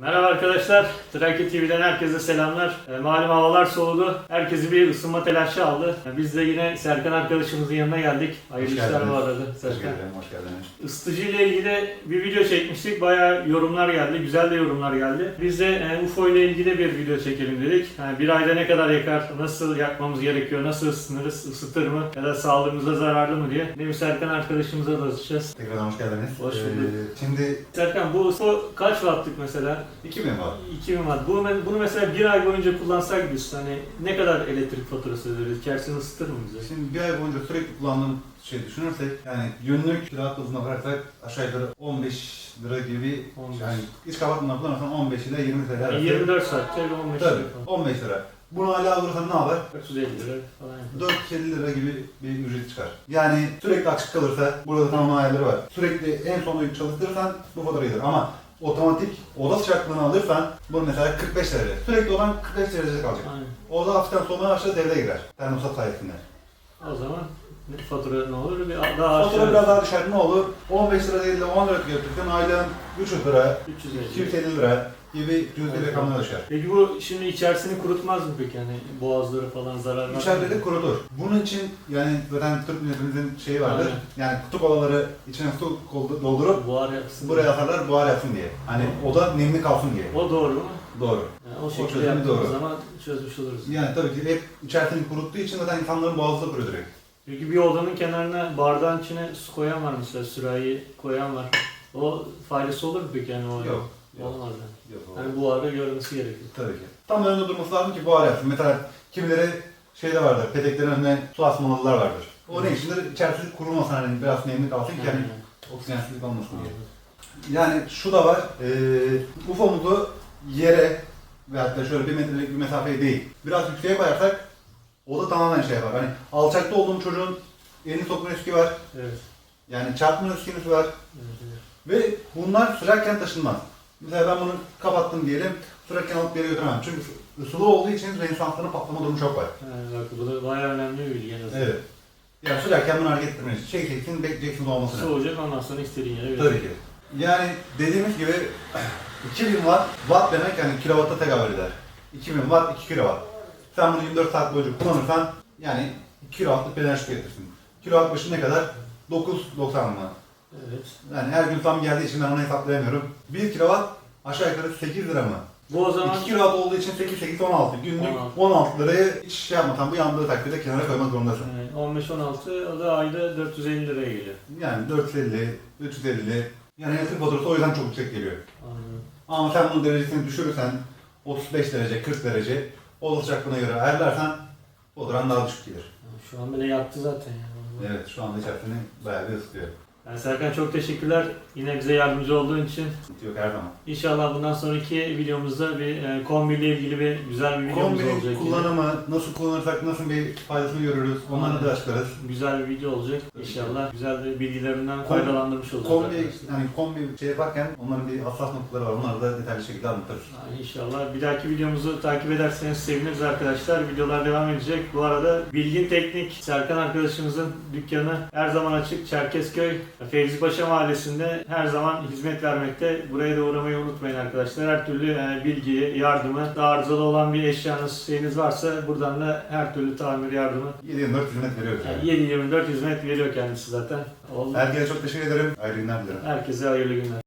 Merhaba arkadaşlar, Trakya TV'den herkese selamlar. E, malum havalar soğudu, herkesi bir ısınma telaşı aldı. E, biz de yine Serkan arkadaşımızın yanına geldik. Hayırlı Hoş işler bu arada Serkan. ederim, hoş geldiniz. Isıtıcı ile ilgili bir video çekmiştik. Bayağı yorumlar geldi, güzel de yorumlar geldi. Biz de e, UFO ile ilgili bir video çekelim dedik. Yani bir ayda ne kadar yakar, nasıl yakmamız gerekiyor, nasıl ısınırız, ısıtır mı ya da sağlığımıza zararlı mı diye. Mi Serkan arkadaşımıza da ısıtacağız. Tekrardan hoş geldiniz. Hoş bulduk. Ee, şimdi Serkan bu UFO kaç wattlık mesela? 2000 var. 2000 watt. Bunu, bunu mesela bir ay boyunca kullansak biz hani ne kadar elektrik faturası öderiz? İçerisini ısıtır mı bize? Şimdi bir ay boyunca sürekli kullandığım şey düşünürsek yani günlük kira hızına bıraksak aşağı yukarı 15 lira gibi 15. yani iç kapatmadan kullanırsan 15 ile 20 TL arası. Yani 24 saatte 15 Tabii lira falan. 15 lira. Bunu hala alırsan ne yapar? 450 lira falan. yapar. 450 lira gibi bir ücret çıkar. Yani sürekli açık kalırsa burada tamam ayarları var. Sürekli en son çalıştırırsan bu fatura gelir ama otomatik oda sıcaklığını alırsan bu mesela 45 derece. Sürekli olan 45 derece kalacak. Aynen. Oda hafiften soğumaya başladı devreye girer. Termostat sayesinde. O zaman fatura ne olur? Bir daha Fatura aşağı. biraz daha düşer ne olur? 15 lira değil de 10 lira tüketirken aylığın 300 lira, 350. 250 lira gibi cüzdi rakamlara düşer. Peki bu şimdi içerisini kurutmaz mı peki? Hani boğazları falan zarar var İçeride de kurutur. Bunun için yani zaten Türk milletimizin şeyi vardır. Yani kutu kolaları içine su doldurup Buhar yapsın. buraya atarlar buhar yapsın diye. Hani oda nemli kalsın diye. O doğru mu? Doğru. Yani o şekilde yaptığımız doğru. zaman çözmüş oluruz. Yani tabii ki hep içerisini kuruttuğu için zaten insanların boğazı kuruyor direkt. Peki bir odanın kenarına bardağın içine su koyan var mesela sürahi koyan var. O faydası olur mu peki yani o? Yok. Yok. Olmaz yani. Yok. Yani buharda görmesi gerekiyor. Tabii ki. Tam önünde durması lazım ki buhar yapsın. Mesela kimileri şeyde vardır, peteklerin önüne su asmalılar vardır. O ne içindir? İçerisi kurumasın hani biraz nemli kalsın ki hani oksijensizlik olmasın diye. Yani şu da var, e, UFO'muzu yere veyahut da şöyle bir metrelik bir mesafeye değil, biraz yükseğe koyarsak o da tamamen şey yapar. Hani alçakta olduğum çocuğun elini sokma riski var, Evet. yani çarpma riskiniz var evet, evet. ve bunlar sürerken taşınmaz. Mesela ben bunu kapattım diyelim, sürerken alıp geri götüremem. Çünkü ısılı olduğu için rezistansların patlama durumu çok var. Bak bu da bayağı önemli bir bilgi en azından. Evet. Yani sürerken bunu hareket ettirmeniz. Çekeceksin, bekleyeceksin olmasını. Soğuyacak ondan sonra istediğin yere Tabii ki. Yani dediğimiz gibi 2000 watt, watt demek yani kilowatta tekabül eder. 2000 watt 2 kilowatt. Sen bunu 24 saat boyunca kullanırsan yani 2 kilowattlık bir enerji tüketirsin. Kilowatt başı ne kadar? 9.90 mı? Evet. Yani her gün tam geldiği için ben onu hesaplayamıyorum. 1 kilowatt aşağı yukarı 8 lira mı? Bu o zaman 2 kilowatt olduğu için 8 8 16 günlük 16. 16 lirayı hiç şey yapmasan bu yandığı takdirde kenara koymak zorundasın. e, 15-16 o da ayda 450 liraya geliyor. Yani 450, 350 yani elektrik faturası o yüzden çok yüksek geliyor. Anladım. Ama sen bunun derecesini düşürürsen 35 derece, 40 derece oda sıcaklığına göre ayarlarsan faturan daha düşük gelir. Şu an bile yaktı zaten yani. Evet şu anda içerisini bayağı bir ısıtıyor. Yani Serkan çok teşekkürler. Yine bize yardımcı olduğun için. Yok her zaman. İnşallah bundan sonraki videomuzda bir e, kombi ile ilgili bir güzel bir videomuz olacak. Kombi yine. kullanımı, nasıl kullanırsak nasıl bir faydasını görürüz onları da açıklarız. Güzel bir video olacak. İnşallah güzel bir bilgilerinden faydalandırmış olacağız. Kombi, arkadaşlar. yani kombi şey yaparken onların bir hassas noktaları var. Onları da detaylı şekilde anlatırız. Yani İnşallah bir dahaki videomuzu takip ederseniz seviniriz arkadaşlar. Videolar devam edecek. Bu arada Bilgin Teknik Serkan arkadaşımızın dükkanı her zaman açık. Çerkezköy Fevzi Paşa Mahallesi'nde her zaman hizmet vermekte. Buraya da uğramayı unutmayın arkadaşlar. Her türlü e, bilgiyi, yardımı, daha arızalı olan bir eşyanız, şeyiniz varsa buradan da her türlü tamir yardımı 7-24 hizmet veriyoruz. Yani. yani 7-24 hizmet veriyor kendisi zaten. Oldu. Herkese çok teşekkür ederim. Ayrı günler dilerim. Herkese hayırlı günler.